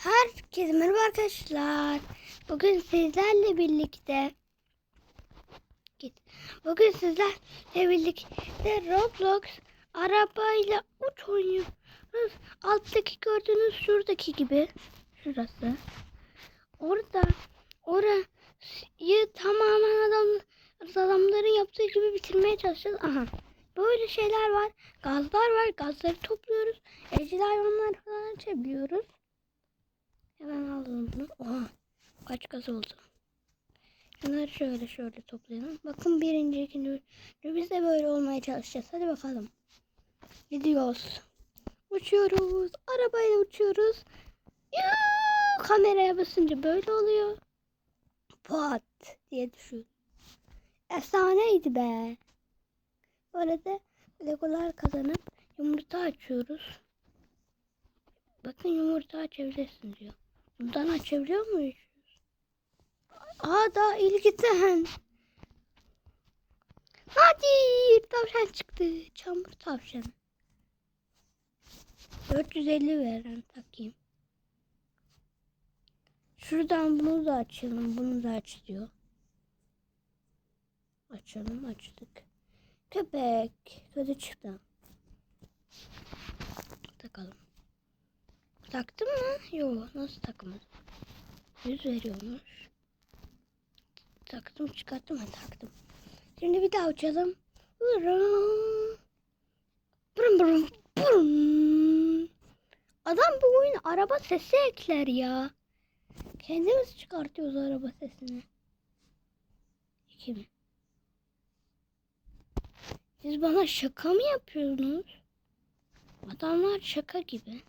Herkese merhaba arkadaşlar. Bugün sizlerle birlikte. Bugün sizlerle birlikte Roblox arabayla uç oynuyoruz. Alttaki gördüğünüz şuradaki gibi. Şurası. Orada orayı tamamen adam, adamların yaptığı gibi bitirmeye çalışacağız. Aha. Böyle şeyler var. Gazlar var. Gazları topluyoruz. Evcil hayvanlar falan açabiliyoruz. Hemen alalım bunu. Oha. Kaç gaz oldu. Şunları şöyle şöyle toplayalım. Bakın birinci, ikinci. Biz de böyle olmaya çalışacağız. Hadi bakalım. Gidiyoruz. Uçuyoruz. Arabayla uçuyoruz. Yuuu, kameraya basınca böyle oluyor. Pat diye düşüyor. Efsaneydi be. Böyle de legolar kazanıp yumurta açıyoruz. Bakın yumurta açabilirsin diyor. Bundan açabiliyor muyuz? Aa daha ilgiden. Hadi tavşan çıktı. Çamur tavşanı. 450 veren takayım. Şuradan bunu da açalım. Bunu da aç diyor. Açalım açtık. Köpek. Kötü çıktı. Taktım mı? Yok. Nasıl takmadım? Yüz veriyormuş. Taktım çıkarttım mı taktım. Şimdi bir daha uçalım. Vırım. Brum brum brum. Adam bu oyun araba sesi ekler ya. Kendimiz çıkartıyoruz araba sesini. İki mi? Siz bana şaka mı yapıyorsunuz? Adamlar şaka gibi.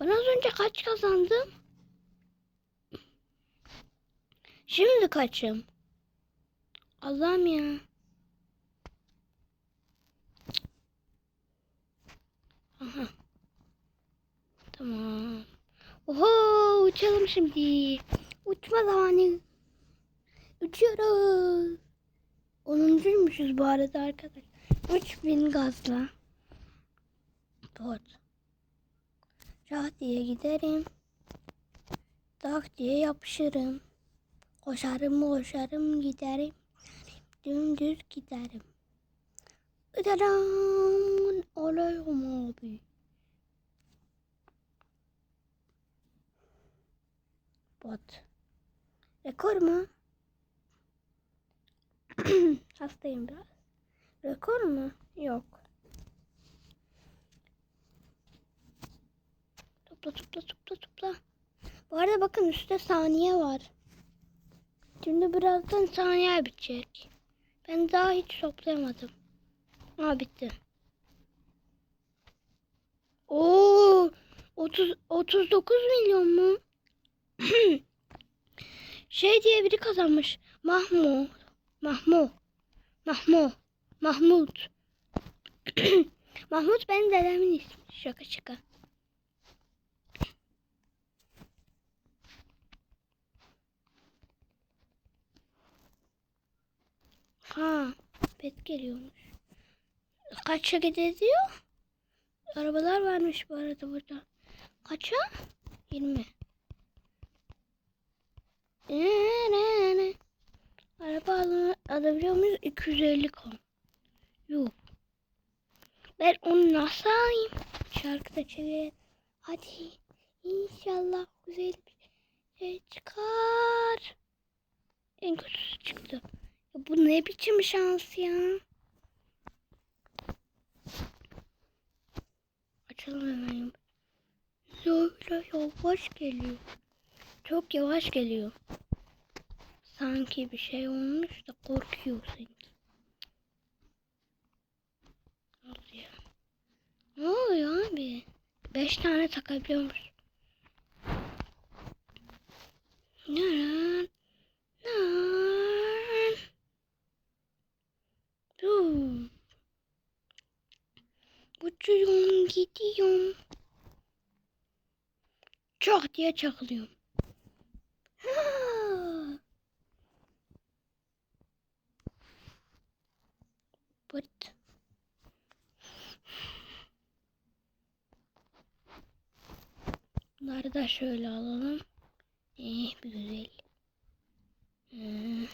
Ben az önce kaç kazandım? Şimdi kaçım? Allah'ım ya. Aha. Tamam. Oho uçalım şimdi. Uçma zamanı. Uçuyoruz. Onuncuymuşuz bu arada arkadaşlar. 3000 gazla. Dört. Şah diye giderim. Tak diye yapışırım. Koşarım koşarım giderim. Dümdüz giderim. Giderim. Olayım abi. Bot. Rekor mu? Hastayım biraz. Rekor mu? Yok. Topla topla topla topla. Bu arada bakın üstte saniye var. Şimdi birazdan saniye bitecek. Ben daha hiç toplayamadım. Aa bitti. Oo 30 39 milyon mu? şey diye biri kazanmış. Mahmut. Mahmut. Mahmut. Mahmut. Mahmut benim dedemin ismi. Şaka şaka. Ha, pet geliyormuş. Kaça gidiyor? Arabalar varmış bu arada burada. Kaça? 20. Ee, Araba al alabiliyor muyuz? 250 kon. Yok. Ben onu nasıl alayım? Şarkı da çevirelim. Hadi. İnşallah güzel bir şey çıkar. En kötüsü çıktı. Bu ne biçim şans ya? Açalım hemen. Böyle yavaş geliyor. Çok yavaş geliyor. Sanki bir şey olmuş da korkuyor sanki. Ne oluyor? Ne abi? Beş tane takabiliyormuş. Neren? Neren? Dur. Uçuyorum gidiyorum. Çok diye çakılıyorum. Pırt. Bunları da şöyle alalım. Eh güzel. Hmm.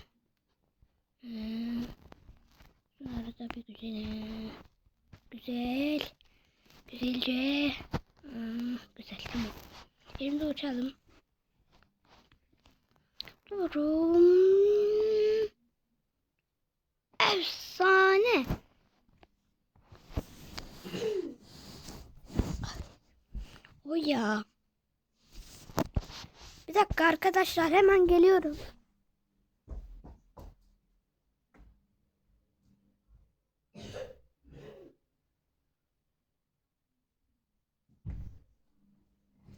Hmm. Bunları da bir güzel. Güzel. Güzelce. Hmm, güzel tamam. Elimde uçalım. Durum. Efsane. O ya. Bir dakika arkadaşlar hemen geliyorum.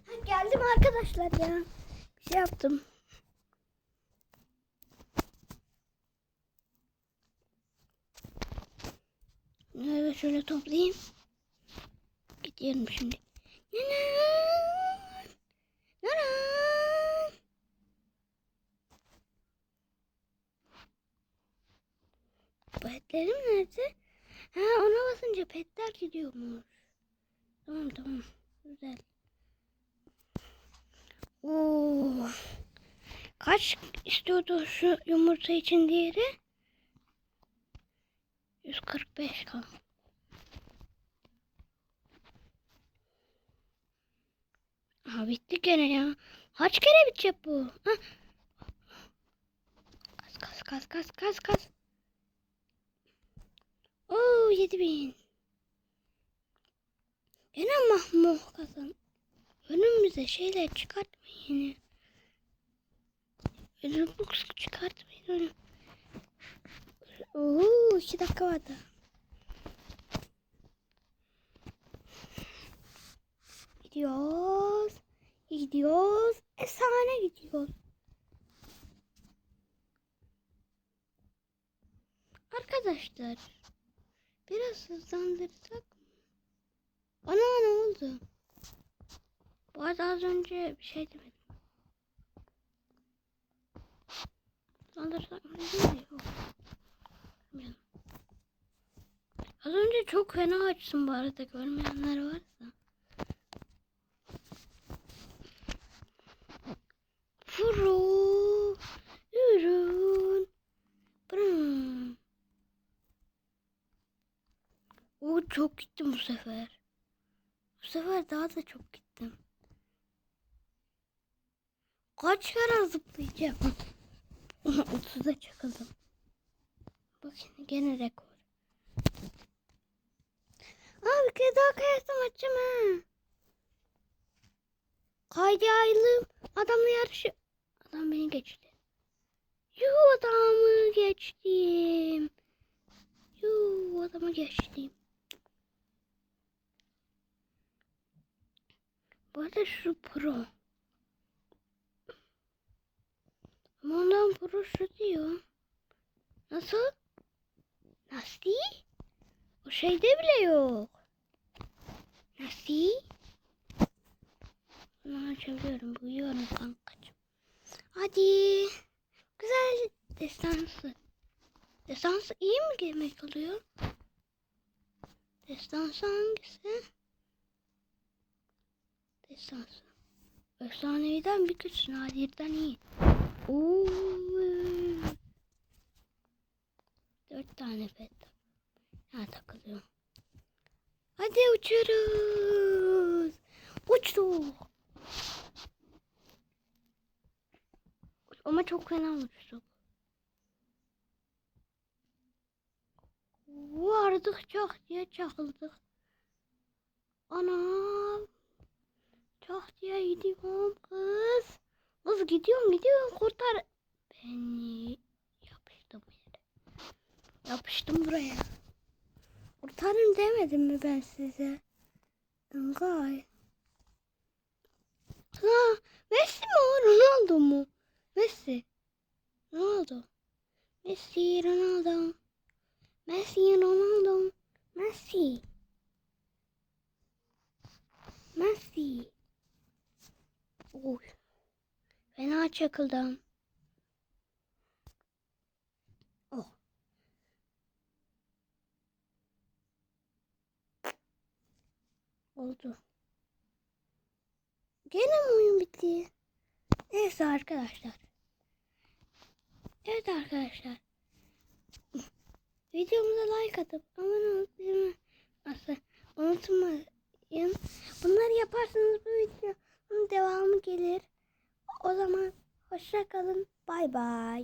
Ha, geldim arkadaşlar ya. Bir şey yaptım. Bunları şöyle toplayayım. Gidiyorum şimdi. Nanan. Nanan. Petlerim nerede? Ha ona basınca petler gidiyormuş. Tamam tamam. Güzel. Kaç istiyordu şu yumurta için diğeri? 145 kan. Aha bitti gene ya. Kaç kere bitecek bu? Ha? Kas kas kas kas kas kas. Oo 7000. Gene mahmuh kazan. Önümüze şeyler çıkartmayın. Robux çıkartmayın önüm. Oo iki dakika vardı. Gidiyoruz. Gidiyoruz. Efsane gidiyoruz. Arkadaşlar biraz hızlandırsak mı? Ana ne oldu? Bu arada az önce bir şey demedim. Az önce çok fena açtım bu arada görmeyenler varsa. Furu, ürün, brum. Oo çok gittim bu sefer. Bu sefer daha da çok gittim. Kaç kere zıplayacağım? 30'a çıkıldım. Bakın gene rekor. Aa bir kere daha kayarsam açacağım ha. Kaydı ayrılım. Adamla yarışı. Adam beni geçti. Yuh adamı geçtim. Yuh adamı geçtim. Bu arada şu pro. Pro şu diyor. Nasıl? Nasıl? O şeyde bile yok. Nasıl? Bunu açabiliyorum. Buyuyorum kankacığım. Hadi. Güzel destansı. Destansı iyi mi demek oluyor? Destansı hangisi? Destansı. Efsaneviden bir güç nadirden iyi. Oo. Dört tane pet. Ha takılıyor. Hadi uçuyoruz. Uçtuk. Ama çok fena uçtuk. Vardık çak diye çakıldık. Anam. Çak diye gidiyorum kız. Kız gidiyorum gidiyorum kurtar. Beni yapıştım yere. Yapıştım buraya. Kurtarın demedim mi ben size? Engay. Ha, Messi mi o Ronaldo mu? Messi. Ronaldo. Messi Ronaldo. Messi Ronaldo. Messi. Messi. Oy. Çakıldım. Oh. Oldu. Gene mi oyun bitti? Neyse arkadaşlar. Evet arkadaşlar. Videomuza like atıp abone olup bildirim unutmayın. Bunları yaparsanız bu videonun devamı gelir. O zaman hoşça kalın. Bay bay.